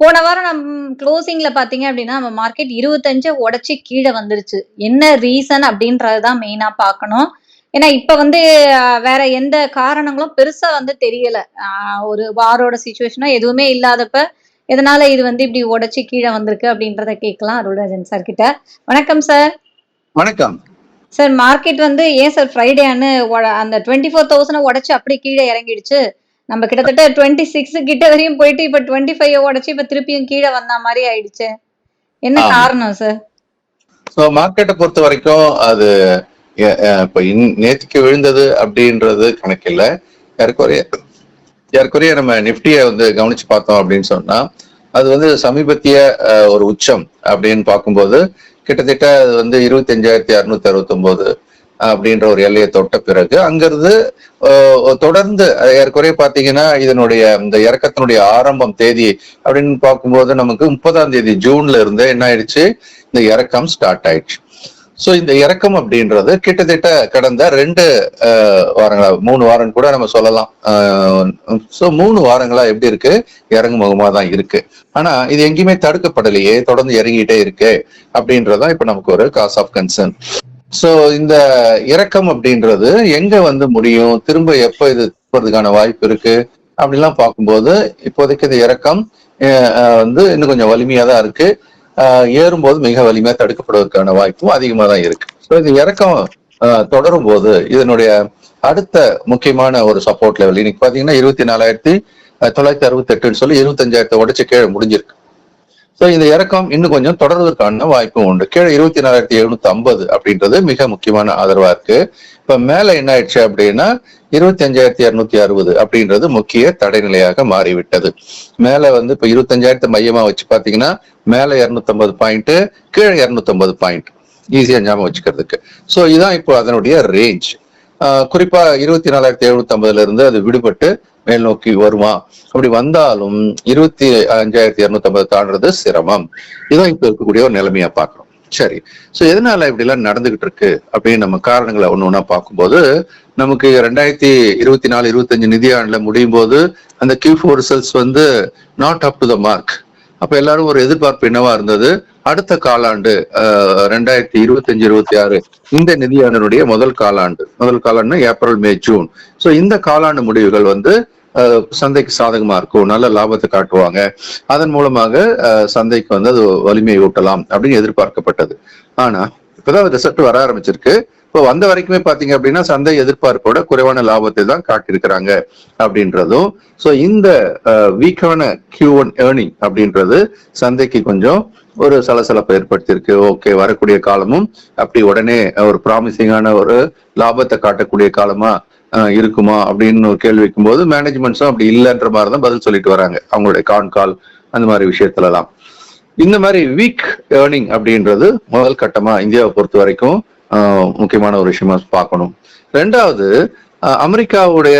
போன வாரம் நம்ம க்ளோசிங்ல பாத்தீங்க அப்படின்னா நம்ம மார்க்கெட் இருபத்தஞ்சு உடைச்சு கீழே வந்துருச்சு. என்ன ரீசன் அப்படின்றது தான் மெயினா பார்க்கணும். ஏன்னா இப்ப வந்து வேற எந்த காரணங்களும் பெருசா வந்து தெரியல. ஒரு வாரோட சுச்சுவேஷனா எதுவுமே இல்லாதப்ப எதனால இது வந்து இப்படி உடைச்சு கீழே வந்திருக்கு அப்படின்றத கேட்கலாம் அருள்ராஜன் சார் கிட்ட. வணக்கம் சார் வணக்கம். சார் மார்க்கெட் வந்து ஏன் சார் ஃப்ரைடேன்னு அந்த டுவெண்ட்டி ஃபோர் தௌசண்ட் உடச்சு அப்படியே கீழே இறங்கிடுச்சு? நம்ம கிட்டத்தட்ட டுவெண்ட்டி சிக்ஸ் கிட்ட வரையும் போயிட்டு இப்ப டுவெண்ட்டி ஃபைவ் உடச்சு இப்ப திருப்பியும் கீழே வந்த மாதிரி ஆயிடுச்சு. என்ன. காரணம் சார் ஸோ மார்க்கெட்டை பொறுத்த வரைக்கும் அது இப்ப நேத்துக்கு விழுந்தது அப்படின்றது கணக்கில்ல. ஏறக்குறைய ஏறக்குறைய நம்ம நிஃப்டியை வந்து கவனிச்சு பார்த்தோம் அப்படின்னு சொன்னா அது வந்து சமீபத்திய ஒரு உச்சம் அப்படின்னு பார்க்கும்போது கிட்டத்தட்ட அது வந்து இருபத்தஞ்சாயிரத்தி அறுநூத்தி அறுபத்தொன்பது அப்படின்ற ஒரு எல்லையை தொட்ட பிறகு அங்கிருந்து தொடர்ந்து ஏற்குறைய பார்த்தீங்கன்னா பாத்தீங்கன்னா இதனுடைய இந்த இறக்கத்தினுடைய ஆரம்பம் தேதி அப்படின்னு பார்க்கும்போது நமக்கு முப்பதாம் தேதி ஜூன்ல இருந்து என்ன ஆயிடுச்சு? இந்த இறக்கம் ஸ்டார்ட் ஆயிடுச்சு. சோ இந்த இறக்கம் அப்படின்றது கிட்டத்தட்ட கடந்த ரெண்டு வாரங்களா மூணு வாரம் கூட நம்ம சொல்லலாம். சோ மூணு வாரங்களா எப்படி இருக்கு? இறங்கு முகமா தான் இருக்கு. ஆனா இது எங்கேயுமே தடுக்கப்படலையே தொடர்ந்து இறங்கிட்டே இருக்கு அப்படின்றதுதான் இப்ப நமக்கு ஒரு காஸ் ஆஃப் கன்சர்ன் சோ இந்த இறக்கம் அப்படின்றது எங்க வந்து முடியும்? திரும்ப எப்ப இது போறதுக்கான வாய்ப்பு இருக்கு? அப்படிலாம் பார்க்கும்போது இப்போதைக்கு இந்த இறக்கம் அஹ், வந்து இன்னும் கொஞ்சம் வலிமையா தான் இருக்கு. ஆஹ் ஏறும்போது மிக வலிமையா தடுக்கப்படுவதற்கான வாய்ப்பும் அதிகமா தான் இருக்கு. ஸோ இந்த இறக்கம் ஆஹ் தொடரும் போது இதனுடைய அடுத்த முக்கியமான ஒரு சப்போர்ட் லெவல் இன்னைக்கு பாத்தீங்கன்னா இருபத்தி நாலாயிரத்தி தொள்ளாயிரத்தி அறுபத்தி எட்டுன்னு சொல்லி இருபத்தஞ்சாயிரத்தை உடச்சு கீழே முடிஞ்சிருக்கு. ஸோ இந்த இறக்கம் இன்னும் கொஞ்சம் தொடர்வதற்கான வாய்ப்பும் உண்டு. கீழே இருபத்தி நாலாயிரத்தி எழுநூத்தி ஐம்பது அப்படின்றது மிக முக்கியமான ஆதரவா இருக்கு. இப்ப மேல என்ன ஆயிடுச்சு அப்படின்னா இருபத்தி அஞ்சாயிரத்தி இருநூத்தி அறுபது அப்படின்றது முக்கிய தடைநிலையாக மாறிவிட்டது. மேல வந்து இப்ப இருபத்தஞ்சாயிரத்தை மையமா வச்சு பாத்தீங்கன்னா மேல இருநூத்தி ஐம்பது பாயிண்ட் கீழே இருநூத்தி ஐம்பது பாயிண்ட் ஈஸியா ஞாபகம் வச்சுக்கிறதுக்கு. சோ இதுதான் இப்போ அதனுடைய ரேஞ்ச் குறிப்பா இருபத்தி நாலாயிரத்தி எழுபத்தி ஐம்பதுல இருந்து அது விடுபட்டு மேல் நோக்கி வருமா? அப்படி வந்தாலும் இருபத்தி அஞ்சாயிரத்தி இருநூத்தி ஐம்பது தாண்டது சிரமம். இதான் இப்ப இருக்கக்கூடிய ஒரு நிலைமையா பாக்குறோம் சரி. சோ எதனால இப்படி எல்லாம் நடந்துகிட்டு இருக்கு அப்படின்னு நம்ம காரணங்களை ஒண்ணு ஒண்ணா பார்க்கும்போது நமக்கு ரெண்டாயிரத்தி இருபத்தி நாலு இருபத்தஞ்சு நிதியாண்டுல முடியும் போது அந்த கியூ ஃபோர் ரிசல்ட்ஸ் வந்து not up to the mark அப்ப எல்லாரும் ஒரு எதிர்பார்ப்பு என்னவா இருந்தது? அடுத்த காலாண்டு அஹ், ரெண்டாயிரத்தி இருபத்தஞ்சு இருபத்தி ஆறு இந்த நிதியாண்டினுடைய முதல் காலாண்டு. முதல் காலாண்டு ஏப்ரல் மே ஜூன். சோ இந்த காலாண்டு முடிவுகள் வந்து சந்தைக்கு சாதகமா இருக்கும். நல்ல லாபத்தை காட்டுவாங்க. அதன் மூலமாக அஹ், சந்தைக்கு வந்து அது வலிமையை ஊட்டலாம் அப்படின்னு எதிர்பார்க்கப்பட்டது. ஆனா இப்பதான் ரிசல்ட் வர ஆரம்பிச்சிருக்கு. இப்போ வந்த வரைக்குமே பாத்தீங்க அப்படின்னா சந்தை எதிர்பார்ப்போட குறைவான லாபத்தை தான் காட்டியிருக்கிறாங்க அப்படின்றதும் ஸோ இந்த வீக்கான கியூ ஒன் ஏர்னிங் அப்படின்றது சந்தைக்கு கொஞ்சம் ஒரு சலசலப்பை ஏற்படுத்தியிருக்கு. ஓகே வரக்கூடிய காலமும் அப்படி உடனே ஒரு ப்ராமிசிங்கான ஒரு லாபத்தை காட்டக்கூடிய காலமா அஹ், இருக்குமா அப்படின்னு ஒரு கேள்வி வைக்கும்போது மேனேஜ்மெண்ட்ஸும் அப்படி இல்லைன்ற மாதிரி தான் பதில் சொல்லிட்டு வராங்க. அவங்களுடைய கான் கால் அந்த மாதிரி விஷயத்துல எல்லாம் இந்த மாதிரி வீக் ஏர்னிங் அப்படின்றது முதல் கட்டமா இந்தியாவை பொறுத்த வரைக்கும் முக்கியமான ஒரு விஷயமா பார்க்கணும். ரெண்டாவது அமெரிக்காவுடைய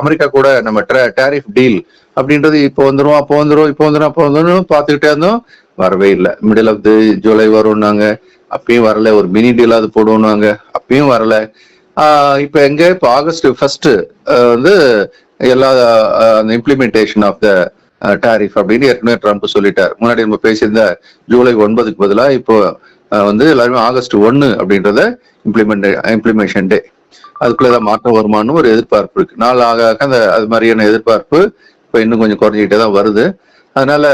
அமெரிக்கா கூட நம்ம டேரிஃப் டீல் அப்படின்றது இப்போ வந்துரும் அப்போ வந்துரும் இப்போ வந்துடும் அப்போ வந்துடும் பார்த்துக்கிட்டே இருந்தோம். வரவே இல்லை. மிடில் ஆஃப் தி ஜூலை வரும்னாங்க. அப்பயும் வரல. ஒரு மினி டீலாவது போடுவோம்னாங்க. அப்பயும் வரல. ஆஹ், இப்போ எங்க? இப்போ ஆகஸ்ட் ஃபர்ஸ்ட் வந்து எல்லா அந்த இம்ப்ளிமெண்டேஷன் ஆஃப் த டாரிஃப் அப்படின்னு ஏற்கனவே ட்ரம்ப் சொல்லிட்டார். முன்னாடி நம்ம பேசியிருந்த ஜூலை ஒன்பதுக்கு பதிலா இப்போ வந்து எல்லாருமே ஆகஸ்ட் ஒன்னு அப்படின்றத இம்ப்ளிமெண்ட் இம்ப்ளிமேஷன் டே அதுக்குள்ள ஏதாவது மாற்றம் வருமானு ஒரு எதிர்பார்ப்பு இருக்கு. நாள் ஆக ஆக அந்த அது மாதிரியான எதிர்பார்ப்பு இப்போ இன்னும் கொஞ்சம் குறைஞ்சிக்கிட்டே தான் வருது. அதனால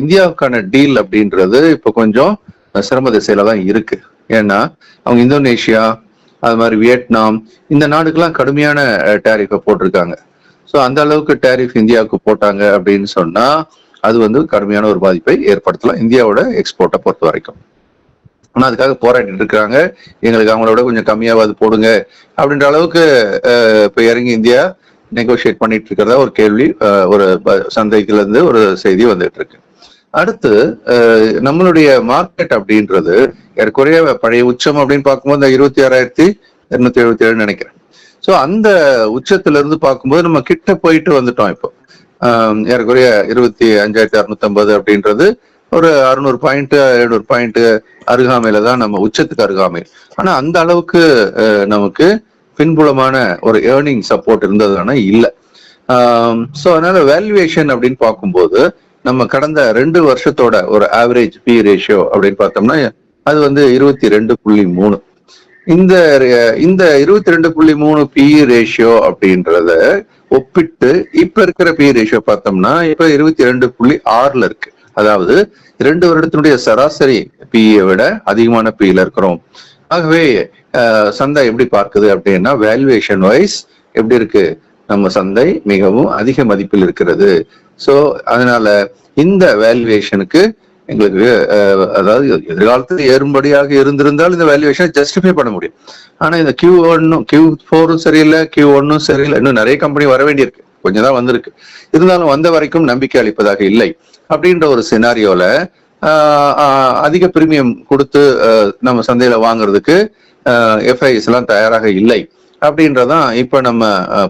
இந்தியாவுக்கான டீல் அப்படின்றது இப்போ கொஞ்சம் சிரம திசையில தான் இருக்கு. ஏன்னா அவங்க இந்தோனேஷியா அது மாதிரி வியட்நாம் இந்த நாடுக்கெல்லாம் கடுமையான டேரிஃபை போட்டிருக்காங்க. ஸோ அந்த அளவுக்கு டேரிஃப் இந்தியாவுக்கு போட்டாங்க அப்படின்னு சொன்னா அது வந்து கடுமையான ஒரு பாதிப்பை ஏற்படுத்தலாம் இந்தியாவோட எக்ஸ்போர்ட்டை பொறுத்த வரைக்கும். ஆனா அதுக்காக போராடிட்டு இருக்காங்க எங்களுக்கு அவங்களோட கொஞ்சம் கம்மியாவது போடுங்க. அப்படின்ற அளவுக்கு இப்போ இறங்கி இந்தியா நெகோசியேட் பண்ணிட்டு இருக்கிறதா ஒரு கேள்வி ஒரு ப- சந்தைக்குல இருந்து ஒரு செய்தி வந்துட்டு இருக்கு. அடுத்து அஹ், நம்மளுடைய மார்க்கெட் அப்படின்றது ஏறக்குறைய பழைய உச்சம் அப்படின்னு பார்க்கும்போது இந்த இருபத்தி ஆறாயிரத்தி இருநூத்தி எழுபத்தி ஏழு நினைக்கிறேன். ஸோ அந்த உச்சத்துல இருந்து பார்க்கும்போது நம்ம கிட்ட போயிட்டு வந்துட்டோம் இப்போ. ஆஹ் ஏறக்குறைய இருபத்தி அஞ்சாயிரத்தி அறுநூத்தி அப்படின்றது ஒரு அறுநூறு பாயிண்ட் எழுநூறு பாயிண்ட் அருகாமையில தான் நம்ம உச்சத்துக்கு அருகாமை. ஆனா அந்த அளவுக்கு நமக்கு பின்புலமான ஒரு ஏர்னிங் சப்போர்ட் இருந்ததுனா இல்லை. ஸோ அதனால வேல்யூவேஷன் அப்படின்னு பார்க்கும்போது நம்ம கடந்த ரெண்டு வருஷத்தோட ஒரு ஆவரேஜ் பி ரேஷியோ அப்படின்னு பார்த்தோம்னா அது வந்து இருபத்தி ரெண்டு புள்ளி மூணு. இந்த இந்த இருபத்தி ரெண்டு புள்ளி மூணு பி ரேஷியோ அப்படின்றத ஒப்பிட்டு இப்ப இருக்கிற பி ரேஷியோ பார்த்தோம்னா இப்ப இருபத்தி ரெண்டு புள்ளி ஆறுல இருக்கு. அதாவது இரண்டு வருடத்தினுடைய சராசரி பிஇயை விட அதிகமான பிஇல இருக்கிறோம். ஆகவே சந்தை எப்படி பார்க்குது அப்படின்னா வேல்யூவேஷன் வைஸ் எப்படி இருக்கு? நம்ம சந்தை மிகவும் அதிக மதிப்பில் இருக்கிறது. சோ அதனால இந்த வேல்யூவேஷனுக்கு எங்களுக்கு அதாவது எதிர்காலத்தில் ஏறும்படியாக இருந்திருந்தால் இந்த வேல்யூவேஷனை ஜஸ்டிஃபை பண்ண முடியும். ஆனா இந்த கியூ ஒன்னும் கியூ ஃபோரும் சரியில்லை கியூ ஒன்னும் சரியில்லை இன்னும் நிறைய கம்பெனி வர வேண்டியிருக்கு. கொஞ்சம் தான் வந்திருக்கு. இருந்தாலும் வந்த வரைக்கும் நம்பிக்கை அளிப்பதாக இல்லை. அப்படின்ற ஒரு சினாரியோல அதிக பிரீமியம் கொடுத்து நம்ம சந்தையில வாங்குறதுக்கு எஃப்ஐஎஸ் எல்லாம் தயாராக இல்லை. அப்படின்றதான் இப்ப நம்ம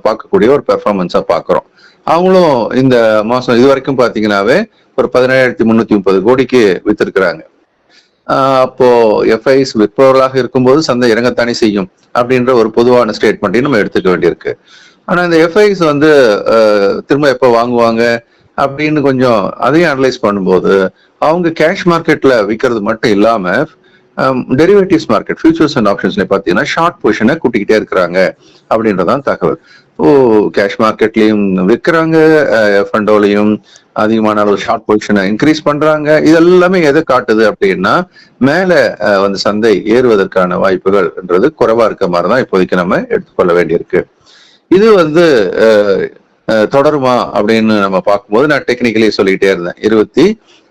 பார்க்கக்கூடிய ஒரு பெர்ஃபார்மன்ஸா பார்க்குறோம். அவங்களும் இந்த மாசம் இது வரைக்கும் பாத்தீங்கன்னாவே ஒரு பதினேழாயிரத்தி முன்னூத்தி முப்பது கோடிக்கு வித்திருக்கிறாங்க. அப்போ எஃப்ஐஸ் விற்பவர்களாக இருக்கும்போது சந்தை இறங்கத்தானே செய்யும் அப்படின்ற ஒரு பொதுவான ஸ்டேட்மெண்ட்டையும் நம்ம எடுத்துக்க வேண்டியிருக்கு. ஆனா இந்த எஃப்ஐஸ் வந்து திரும்ப எப்போ வாங்குவாங்க? அப்படின்னு கொஞ்சம் அதையும் அனலைஸ் பண்ணும்போது அவங்க கேஷ் மார்க்கெட்ல விற்கிறது மட்டும் இல்லாம டெரிவேட்டிவ்ஸ் மார்க்கெட் ஃபியூச்சர்ஸ் அண்ட் ஆப்ஷன்ஸ்ல பாத்தீங்கன்னா ஷார்ட் பொசிஷனை கூட்டிக்கிட்டே இருக்கிறாங்க அப்படின்றதான் தகவல். ஓ கேஷ் மார்க்கெட்லயும் விற்கிறாங்க ஃபண்டோலையும் அதிகமான அளவு ஷார்ட் பொசிஷனை இன்க்ரீஸ் பண்றாங்க. இது எல்லாமே எதை காட்டுது அப்படின்னா மேல வந்து சந்தை ஏறுவதற்கான வாய்ப்புகள்ன்றது குறைவா இருக்க மாதிரி தான் இப்போதைக்கு நம்ம எடுத்துக்கொள்ள வேண்டியிருக்கு. இது வந்து தொடருமா அப்படின்னு நம்ம பார்க்கும்போது நான் டெக்னிக்கலி சொல்லிட்டே இருந்தேன். இருபத்தி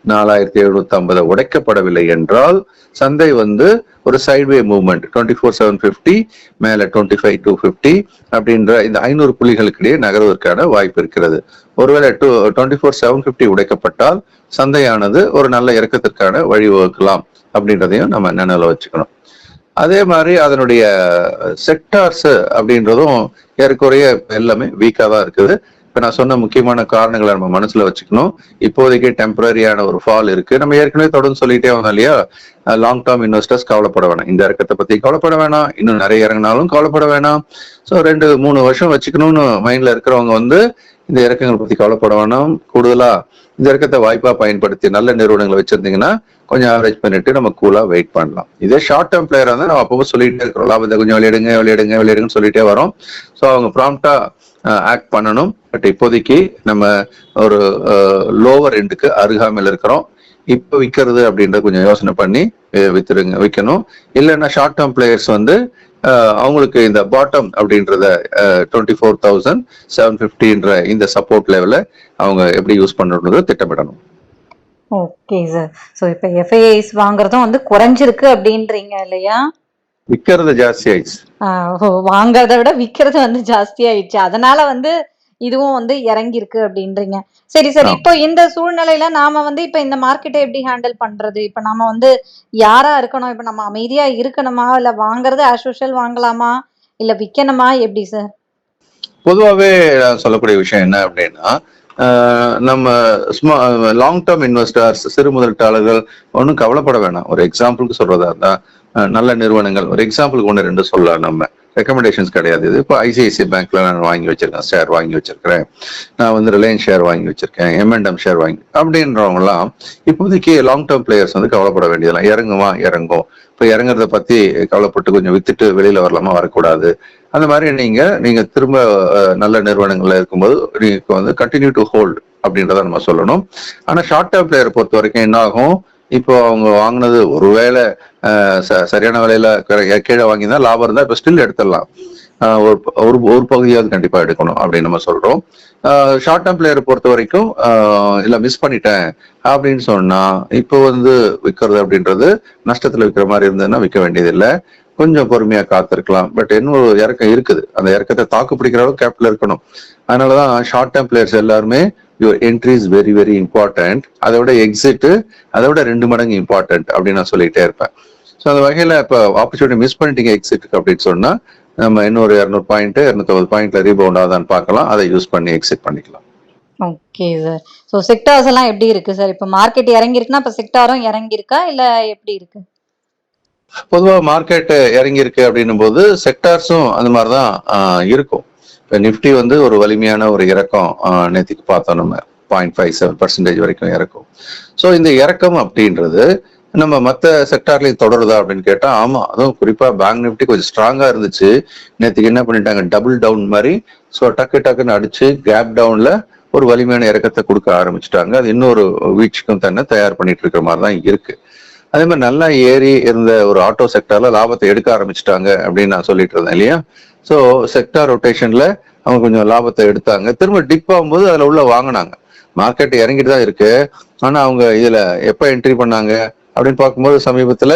நாலாயிரத்தி எழுநூத்தி ஐம்பது உடைக்கப்படவில்லை என்றால் சந்தை வந்து ஒரு sideway movement twenty four seven fifty மேல டுவெண்ட்டி ஃபைவ் டூ ஃபிஃப்டி அப்படின்ற இந்த ஐநூறு புள்ளிகளுக்கு இடையே நகர்வதற்கான வாய்ப்பு இருக்கிறது. ஒருவேளை two twenty four seven fifty உடைக்கப்பட்டால் சந்தையானது ஒரு நல்ல இறக்கத்திற்கான வழிவகுக்கலாம் அப்படின்றதையும் நம்ம நினைவில் வச்சுக்கணும். அதே மாதிரி அதனுடைய செக்டார்ஸ் அப்படின்றதும் ஏறக்குறைய எல்லாமே வீக்கா தான் இருக்குது. இப்ப நான் சொன்ன முக்கியமான காரணங்களை நம்ம மனசுல வச்சுக்கணும். இப்போதைக்கு டெம்பரரியான ஒரு ஃபால் இருக்கு. நம்ம ஏற்கனவே தொடர்ந்து சொல்லிட்டே வந்தோம் இல்லையா? லாங் டேர்ம் இன்வெஸ்டர்ஸ் கவலைப்பட வேணாம். இந்த இறக்கத்தை பத்தி கவலைப்பட வேணாம். இன்னும் நிறைய இறங்கினாலும் கவலைப்பட வேணாம். ஸோ ரெண்டு மூணு வருஷம் வச்சுக்கணும்னு மைண்ட்ல இருக்கிறவங்க வந்து இந்த இறக்கங்கள் பத்தி கவலைப்பட வேணாம். கூடுதலா இந்த இறக்கத்தை வாய்ப்பா பயன்படுத்தி நல்ல நிறுவனங்களை வச்சிருந்தீங்கன்னா கொஞ்சம் ஆவரேஜ் பண்ணிட்டு நம்ம கூலா வெயிட் பண்ணலாம். இதே ஷார்ட் டேர்ம் பிளேயர் வந்து நம்ம அப்பப்போ சொல்லிட்டே இருக்கிறோம். லாபத்தை கொஞ்சம் விளையாடுங்க விளையாடுங்க விளையாடுங்கன்னு சொல்லிட்டே வரோம். ஸோ அவங்க ப்ராம்ப்டா ஆக்ட் பண்ணணும். பட் இப்போதைக்கு நம்ம ஒரு லோவர் எண்டுக்கு அருகாமையில் இருக்கிறோம். இப்போ விற்கிறது அப்படின்றத கொஞ்சம் யோசனை பண்ணி வித்துருங்க விற்கணும் இல்லைன்னா ஷார்ட் டேர்ம் பிளேயர்ஸ் வந்து அவங்களுக்கு இந்த பாட்டம் அப்படின்றத டுவெண்ட்டி ஃபோர் தௌசண்ட் செவன் ஃபிஃப்டின்ற இந்த சப்போர்ட் லெவலில் அவங்க எப்படி யூஸ் பண்ணுறத திட்டமிடணும். ஓகே சார் ஸோ இப்போ எஃப்ஐஐஸ் வாங்குறதும் வந்து குறைஞ்சிருக்கு அப்படின்றீங்க இல்லையா? விற்கிறது ஜாஸ்தி ஆயிடுச்சு. வாங்குறத விட விற்கிறது வந்து ஜாஸ்தி ஆயிடுச்சு. அதனால வந்து இதுவும் வந்து இறங்கி இருக்கு அப்படின்றீங்க. சரி சார். இப்போ இந்த சூழ்நிலையில நாம வந்து இப்ப இந்த மார்க்கெட்டை எப்படி ஹேண்டில் பண்றது? இப்ப நாம வந்து யாரா இருக்கணும்? இப்ப நம்ம அமைதியா இருக்கணுமா? இல்ல வாங்குறது ஆஸ் வாங்கலாமா? இல்ல விக்கணுமா? எப்படி சார் பொதுவாகவே சொல்லக்கூடிய விஷயம் என்ன அப்படின்னா நம்ம ஸ்மா லாங் டேர்ம் இன்வெஸ்டர்ஸ் சிறு முதலீட்டாளர்கள் ஒன்றும் கவலைப்பட வேணாம். ஒரு எக்ஸாம்பிளுக்கு சொல்றதா இருந்தா ஆஹ் நல்ல நிறுவனங்கள். ஒரு எக்ஸாம்பிளுக்கு ஒன்று ரெண்டு சொல்லலாம் நம்ம. ரெக்கமெண்டேஷன்ஸ் கிடையாது இது. இப்போ ஐசிஐசிஐ பேங்க்ல நான் வாங்கி வச்சிருக்கேன். ஷேர் வாங்கி வச்சிருக்கிறேன். நான் வந்து ரிலையன்ஸ் ஷேர் வாங்கி வச்சிருக்கேன். எம்என்எம் ஷேர் வாங்கி அப்படின்றவங்கலாம் இப்போதைக்கு லாங் டேர்ம் பிளேயர்ஸ் வந்து கவலைப்பட வேண்டியதெல்லாம். இறங்குமா? இறங்கும். இப்போ இறங்குறத பத்தி கவலைப்பட்டு கொஞ்சம் வித்துட்டு வெளியில வரலாமா? வரக்கூடாது. அந்த மாதிரி நீங்க நீங்க திரும்ப நல்ல நிறுவனங்கள்ல இருக்கும்போது நீங்க வந்து கண்டினியூ டு ஹோல்ட் அப்படின்றத நம்ம சொல்லணும். ஆனா ஷார்ட் டேர்ம் பிளேயர் பொறுத்த வரைக்கும் என்ன ஆகும் இப்போ அவங்க வாங்கினது ஒருவேளை ச- சரியான விலையில கீழே- கீழே வாங்கினா லாபம் இருந்தா இப்ப ஸ்டில் எடுத்துடலாம். ஒரு ஒரு ஒரு பகுதியாவது கண்டிப்பா எடுக்கணும் அப்படின்னு நம்ம சொல்றோம். ஷார்ட் டேர்ம் பிளேயரை பொறுத்த வரைக்கும் இல்ல மிஸ் பண்ணிட்டேன் அப்படின்னு சொன்னா இப்போ வந்து விற்கிறது அப்படின்றது நஷ்டத்துல விற்கிற மாதிரி இருந்ததுன்னா விற்க வேண்டியது இல்லை கொஞ்சம் பொறுமையா காத்திருக்கலாம். பட் இன்னும் ஒரு இறக்கம் இருக்குது. அந்த இறக்கத்தை தாக்கு பிடிக்கிற அளவுக்கு கேபிட்டல் இருக்கணும். அதனாலதான் ஷார்ட் டேர்ம் பிளேயர்ஸ் எல்லாருமே your entry is very very important அதை விட எக்ஸிட் அதை விட ரெண்டு மடங்கு இம்பார்ட்டன்ட் அப்படின்னு நான் சொல்லிட்டே இருப்பேன். ஸோ அந்த வகையில இப்போ ஆப்பர்ச்சுனிட்டி மிஸ் பண்ணிட்டீங்க எக்ஸிட் அப்படின்னு சொன்னா நம்ம இன்னொரு இரநூறு பாயிண்ட் இரநூத்தொம்பது பாயிண்ட்ல ரீபவுண்ட் ஆகுதான்னு பார்க்கலாம். அதை யூஸ் பண்ணி எக்ஸிட் பண்ணிக்கலாம். ஓகே சார் ஸோ செக்டார்ஸ் எல்லாம் எப்படி இருக்கு சார் இப்போ மார்க்கெட் இறங்கிருக்குன்னா இப்போ செக்டாரும் இறங்கியிருக்கா இல்ல எப்படி இருக்கு? பொதுவா மார்க்கெட் இறங்கி இருக்கு அப்படின்னும் போது செக்டார்ஸும் அந்த மாதிரிதான் ஆஹ், இருக்கும். இப்போ நிஃப்டி வந்து ஒரு வலிமையான ஒரு இறக்கம் ஆஹ், நேத்திக்கு பார்த்தோம் நம்ம. பாயிண்ட் ஃபைவ் செவன் பர்சன்டேஜ் வரைக்கும் இறக்கும். ஸோ இந்த இறக்கம் அப்படின்றது நம்ம மற்ற செக்டார்லையும் தொடருதா அப்படின்னு கேட்டா ஆமா. அதுவும் குறிப்பா பேங்க் நிஃப்டி கொஞ்சம் ஸ்ட்ராங்கா இருந்துச்சு. நேத்துக்கு என்ன பண்ணிட்டாங்க? டபுள் டவுன் மாதிரி ஸோ டக்கு டக்குன்னு அடிச்சு கேப் டவுன்ல ஒரு வலிமையான இறக்கத்தை கொடுக்க ஆரம்பிச்சுட்டாங்க. அது இன்னொரு வீழ்ச்சிக்கும் தன்னை தயார் பண்ணிட்டு இருக்கிற மாதிரி தான் இருக்கு. அதே மாதிரி நல்லா ஏறி இருந்த ஒரு ஆட்டோ செக்டார்ல லாபத்தை எடுக்க ஆரம்பிச்சிட்டாங்க அப்படின்னு நான் சொல்லிட்டு இருந்தேன் இல்லையா? ஸோ செக்டார் ரொட்டேஷன்ல அவங்க கொஞ்சம் லாபத்தை எடுத்தாங்க. திரும்ப டிப் ஆகும்போது அதுல உள்ள வாங்கினாங்க. மார்க்கெட் இறங்கிட்டு தான் இருக்கு. ஆனா அவங்க இதுல எப்போ என்ட்ரி பண்ணாங்க அப்படின்னு பார்க்கும்போது சமீபத்துல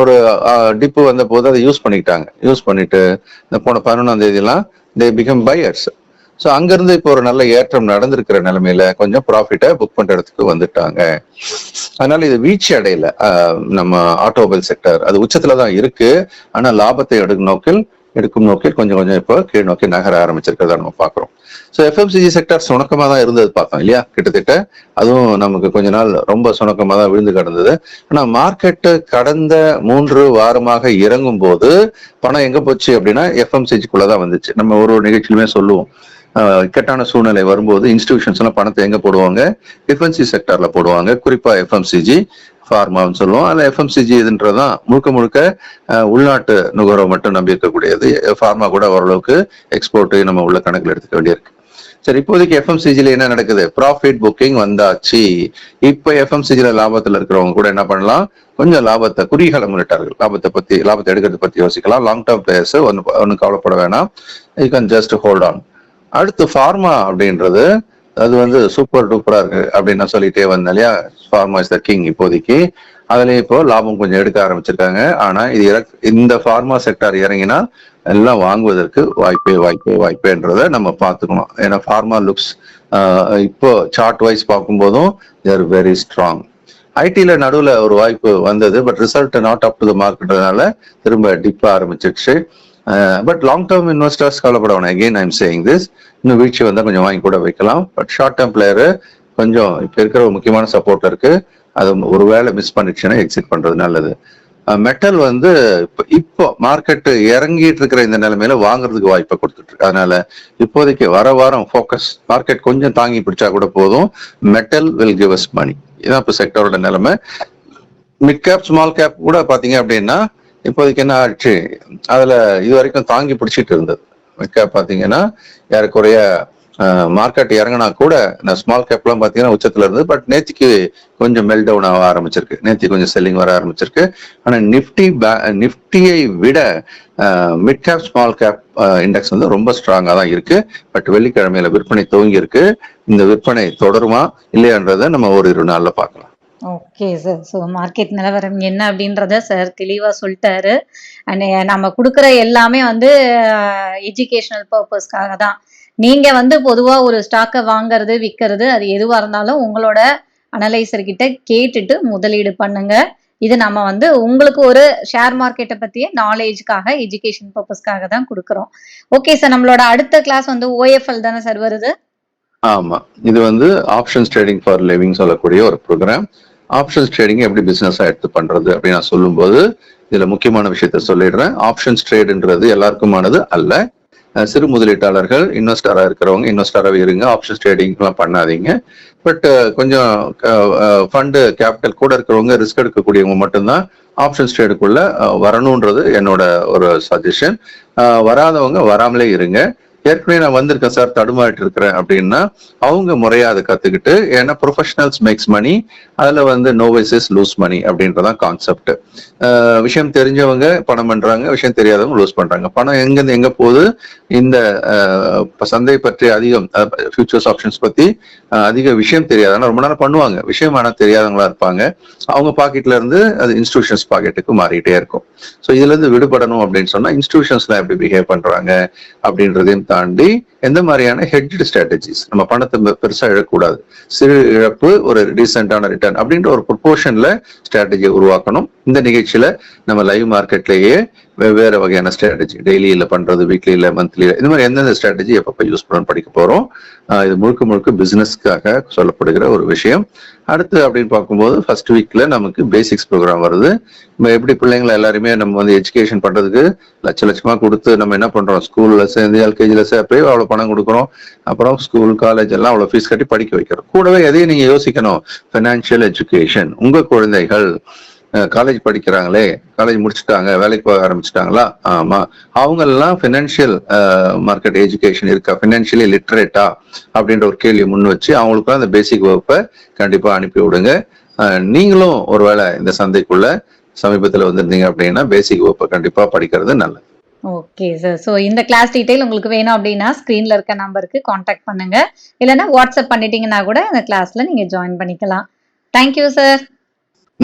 ஒரு டிப்பு வந்த போது அதை யூஸ் பண்ணிக்கிட்டாங்க. யூஸ் பண்ணிட்டு இந்த போன பதினொன்றாம் தேதியெல்லாம் தே பிகம் பையர்ஸ் ஸோ அங்கிருந்து இப்போ ஒரு நல்ல ஏற்றம் நடந்திருக்கிற நிலைமையில கொஞ்சம் ப்ராஃபிட்டை புக் பண்ணுற இடத்துக்கு வந்துட்டாங்க. அதனால இது வீழ்ச்சி அடையல. நம்ம ஆட்டோமொபைல் செக்டர் அது உச்சத்துல தான் இருக்கு. ஆனா லாபத்தை எடுக்கும் நோக்கில் எடுக்கும் நோக்கி கொஞ்சம் கொஞ்சம் இப்போ கீழ் நோக்கி நகர ஆரம்பிச்சிருக்கிறதா நம்ம பாக்குறோம் ஸோ எஃப்எம்சிஜி செக்டர் சுணக்கமா தான் இருந்தது பார்த்தோம் இல்லையா? கிட்டத்தட்ட அதுவும் நமக்கு கொஞ்ச நாள் ரொம்ப சுணக்கமாக தான் விழுந்து கிடந்தது. ஆனா மார்க்கெட்டு கடந்த மூன்று வாரமாக இறங்கும் போது பணம் எங்க போச்சு அப்படின்னா எஃப்எம்சிஜிக்குள்ளே தான் வந்துச்சு. நம்ம ஒரு ஒரு நிகழ்ச்சியிலுமே சொல்லுவோம். இக்கட்டான சூழ்நிலை வரும்போது இன்ஸ்டிடியூஷன்ஸ் எல்லாம் பணத்தை எங்க போடுவாங்க? டிஃபென்சி செக்டர்ல போடுவாங்க. குறிப்பா எஃப்எம்சிஜி ஃபார்மான்னு சொல்லுவோம். அதில் எஃப்எம்சிஜி இதுன்றதான் முழுக்க முழுக்க உள்நாட்டு நுகர்வை மட்டும் நம்பி இருக்கக்கூடியது. ஃபார்மா கூட ஓரளவுக்கு எக்ஸ்போர்ட் நம்ம உள்ள கணக்கில் எடுத்துக்க வேண்டியிருக்கு. சரி இப்போதைக்கு எஃப்எம்சிஜில என்ன நடக்குது? ப்ராஃபிட் புக்கிங் வந்தாச்சு. இப்போ எஃப்எம்சிஜியில் லாபத்தில் இருக்கிறவங்க கூட என்ன பண்ணலாம்? கொஞ்சம் லாபத்தை குறிகளை முன்னிட்டார்கள் லாபத்தை பற்றி லாபத்தை எடுக்கிறத பற்றி யோசிக்கலாம். லாங் டேர்ம் பிளேயர்ஸ் ஒன்னு ஒன்னும் கவலைப்பட வேணாம். You can just hold on அடுத்து ஃபார்மா அப்படின்றது அது வந்து சூப்பர் டூப்பரா இருக்கு அப்படின்னு நான் சொல்லிட்டே வந்தேன் இல்லையா? ஃபார்மா இஸ் த கிங் இப்போதைக்கு. அதுல இப்போ லாபம் கொஞ்சம் எடுக்க ஆரம்பிச்சிருக்காங்க. ஆனா இது இந்த ஃபார்மா செக்டார் இறங்கினா எல்லாம் வாங்குவதற்கு வாய்ப்பே வாய்ப்பே வாய்ப்பேன்றதை நம்ம பார்த்துக்கணும். ஏன்னா ஃபார்மா லுக்ஸ் இப்போ சார்ட் வைஸ் பார்க்கும்போதும் தேர் வெரி ஸ்ட்ராங் ஐடியில் நடுவுல ஒரு வாய்ப்பு வந்தது but result not up to the மார்க்கெட்னால திரும்ப டிப் ஆரம்பிச்சிருச்சு. பட் லாங் டேர்ம் இன்வெஸ்டர்ஸ் கவலைப்பட வேணாம் அகெயின் ஐம் சேயிங் திஸ் இன்னும் வீழ்ச்சி வந்தால் கொஞ்சம் வாங்கி கூட வைக்கலாம். பட் ஷார்ட் டேர்ம் பிளேயரு கொஞ்சம் இப்போ இருக்கிற ஒரு முக்கியமான சப்போர்ட் இருக்கு. அது ஒரு வேளை மிஸ் பண்ணிடுச்சுன்னா எக்ஸிட் பண்றது நல்லது. Uh, மெட்டல் வந்து இப்போ இப்போ மார்க்கெட் இறங்கிட்டு இருக்கிற இந்த நிலைமையில வாங்குறதுக்கு வாய்ப்பை கொடுத்துட்டு இருக்கு. அதனால இப்போதைக்கு வர வாரம் ஃபோக்கஸ் மார்க்கெட் கொஞ்சம் தாங்கி பிடிச்சா கூட போதும். Metal will give us money இதான் இப்போ செக்டரோட நிலைமை. மிட் கேப் ஸ்மால் கேப் கூட பாத்தீங்க அப்படின்னா இப்போதைக்கு என்ன ஆச்சு? அதுல இது வரைக்கும் தாங்கி பிடிச்சிட்டு இருந்தது. மிக்க பார்த்தீங்கன்னா பாத்தீங்கன்னா ஏறக்குறைய மார்க்கெட் இறங்கினா கூட நான் ஸ்மால் கேப்லாம் பாத்தீங்கன்னா உச்சத்துல இருந்தது. பட் நேத்திக்கு கொஞ்சம் மெல் டவுன் ஆக ஆரம்பிச்சிருக்கு. நேத்தி கொஞ்சம் செல்லிங் வர ஆரம்பிச்சிருக்கு. ஆனா நிப்டி நிப்டியை விட mid cap small cap index வந்து ரொம்ப ஸ்ட்ராங்கா தான் இருக்கு. பட் வெள்ளிக்கிழமையில விற்பனை துவங்கி இருக்கு இந்த விற்பனை தொடருமா இல்லையான்றதை நம்ம ஒரு இரு நாள்ல பார்க்கலாம். ஓகே சார் ஸோ மார்க்கெட் நிலவரம் என்ன அப்படின்றத சார் தெளிவாக சொல்லிட்டாரு. அண்ட் eh, நம்ம கொடுக்குற எல்லாமே வந்து eh, எஜுகேஷனல் பர்பஸ்க்காக தான். நீங்கள் வந்து பொதுவாக ஒரு ஸ்டாக்கை வாங்குறது விற்கிறது அது எதுவாக இருந்தாலும் உங்களோட அனலைசர் கிட்ட கேட்டுட்டு முதலீடு பண்ணுங்க. இது நம்ம வந்து உங்களுக்கு ஒரு ஷேர் மார்க்கெட்டை பற்றிய நாலேஜ்க்காக எஜுகேஷன் பர்பஸ்க்காக தான் கொடுக்குறோம். ஓகே சார் நம்மளோட அடுத்த கிளாஸ் வந்து ஓஎஃப்எல் தானே சார் வருது? ஆமா. இது வந்து ஆப்ஷன்ஸ் ட்ரேடிங் ஃபார் லிவிங் சொல்லக்கூடிய ஒரு ப்ரோக்ராம் ஆப்ஷன்ஸ் ட்ரேடிங் எப்படி பிசினஸ் எடுத்து பண்றது அப்படின்னு நான் சொல்லும்போது இதுல முக்கியமான விஷயத்த சொல்லிடுறேன். ஆப்ஷன்ஸ் ட்ரேடுன்றது எல்லாருக்குமானது அல்ல. சிறு முதலீட்டாளர்கள் இன்வெஸ்டரா இருக்கிறவங்க இன்வெஸ்டராகவே இருங்க. ஆப்ஷன்ஸ் ட்ரேடிங்லாம் பண்ணாதீங்க. பட் கொஞ்சம் ஃபண்டு கேபிட்டல் கூட இருக்கிறவங்க ரிஸ்க் எடுக்கக்கூடியவங்க மட்டும்தான் ஆப்ஷன்ஸ் ட்ரேடுக்குள்ள வரணுன்றது என்னோட ஒரு சஜஷன் வராதவங்க வராமலே இருங்க. ஏற்கனவே நான் வந்திருக்கேன் சார் தடுமாறிட்டு இருக்கிறேன் அப்படின்னா அவங்க முறையா அதை கத்துக்கிட்டு ஏன்னா ப்ரொஃபஷனல்ஸ் மேக்ஸ் மணி அதுல வந்து நோவைசஸ் லூஸ் மணி அப்படின்றதான் கான்செப்ட் விஷயம் தெரிஞ்சவங்க பணம் பண்றாங்க விஷயம் தெரியாதவங்க லூஸ் பண்றாங்க. பணம் எங்கிருந்து எங்க போகுது? இந்த சந்தை பற்றி அதிகம் ஃபியூச்சர்ஸ் ஆப்ஷன்ஸ் பத்தி அதிக விஷயம் தெரியாது. ரொம்ப நேரம் பண்ணுவாங்க. விஷயம் ஆனால் தெரியாதவங்களா இருப்பாங்க. அவங்க பாக்கெட்ல இருந்து அது இன்ஸ்டிடியூஷன்ஸ் பாக்கெட்டுக்கு மாறிட்டே இருக்கும். ஸோ இதுல இருந்து விடுபடணும் அப்படின்னு சொன்னா இன்ஸ்டிடியூஷன்ஸ்லாம் எப்படி பிஹேவ் பண்றாங்க அப்படின்றதையும் தாண்டி எந்த மாதிரியான ஹெட்ஜ் ஸ்ட்ராட்டஜிஸ் நம்ம பணத்தை பெருசா இழக்கூடாது சிறு இழப்பு ஒரு ரீசெண்டான ரிட்டர்ன் அப்படின்ற ஒரு ப்ரொபோர்ஷன்ல ஸ்ட்ராட்டஜியை உருவாக்கணும். இந்த நிகழ்ச்சியில நம்ம லைவ் மார்க்கெட்லயே வெவ்வேறு வகையான ஸ்ட்ராட்டஜி டெய்லியில பண்றது வீக்லியில் மந்த்லியில் இந்த மாதிரி எந்தெந்த ஸ்ட்ராட்டஜி எப்பப்போ யூஸ் பண்ணணும் படிக்க போறோம். இது முழுக்க முழுக்க பிசினஸ்க்காக சொல்லப்படுகிற ஒரு விஷயம். அடுத்து அப்படின்னு பார்க்கும்போது ஃபர்ஸ்ட் வீக்ல நமக்கு பேசிக்ஸ் ப்ரோக்ராம் வருது. நம்ம எப்படி பிள்ளைங்களை எல்லாருமே நம்ம வந்து எஜுகேஷன் பண்றதுக்கு லட்ச லட்சமா கொடுத்து நம்ம என்ன பண்றோம்? ஸ்கூல்ல சேர்ந்து எல்கேஜில சேர்ப்பே அவ்வளவு பணம் கொடுக்குறோம். அப்புறம் ஸ்கூல் காலேஜ் எல்லாம் அவ்வளவு ஃபீஸ் கட்டி படிக்க வைக்கிறோம். கூடவே எதையும் நீங்க யோசிக்கணும். ஃபினான்ஷியல் எஜுகேஷன் உங்க குழந்தைகள் காலேஜ் படிக்கிறாங்களே காலேஜ் முடிச்சுட்டாங்க வேலைக்கு போக ஆரம்பிச்சிட்டாங்களா? ஆமா. அவங்க எல்லாம் ஃபினான்ஷியல் மார்க்கெட் எஜுகேஷன் இருக்கா? ஃபினான்ஷியலி லிட்ரேட்டா அப்படின்ற ஒரு கேள்வி முன் வச்சு அவங்களுக்குலாம் அந்த பேசிக் வகுப்பை கண்டிப்பா அனுப்பி விடுங்க. நீங்களும் ஒருவேளை இந்த சந்தைக்குள்ள சமீபத்தில் வந்திருந்தீங்க அப்படின்னா பேசிக் வகுப்பை கண்டிப்பா படிக்கிறது நல்லது. ஓகே சார் ஸோ இந்த கிளாஸ் டீட்டெயில் உங்களுக்கு வேணும் அப்படின்னா ஸ்க்ரீனில் இருக்க நம்பருக்கு காண்டாக்ட் பண்ணுங்க. இல்லைன்னா வாட்ஸ்அப் பண்ணிட்டீங்கன்னா கூட இந்த கிளாஸ்ல நீங்க ஜாயின் பண்ணிக்கலாம். Thank you sir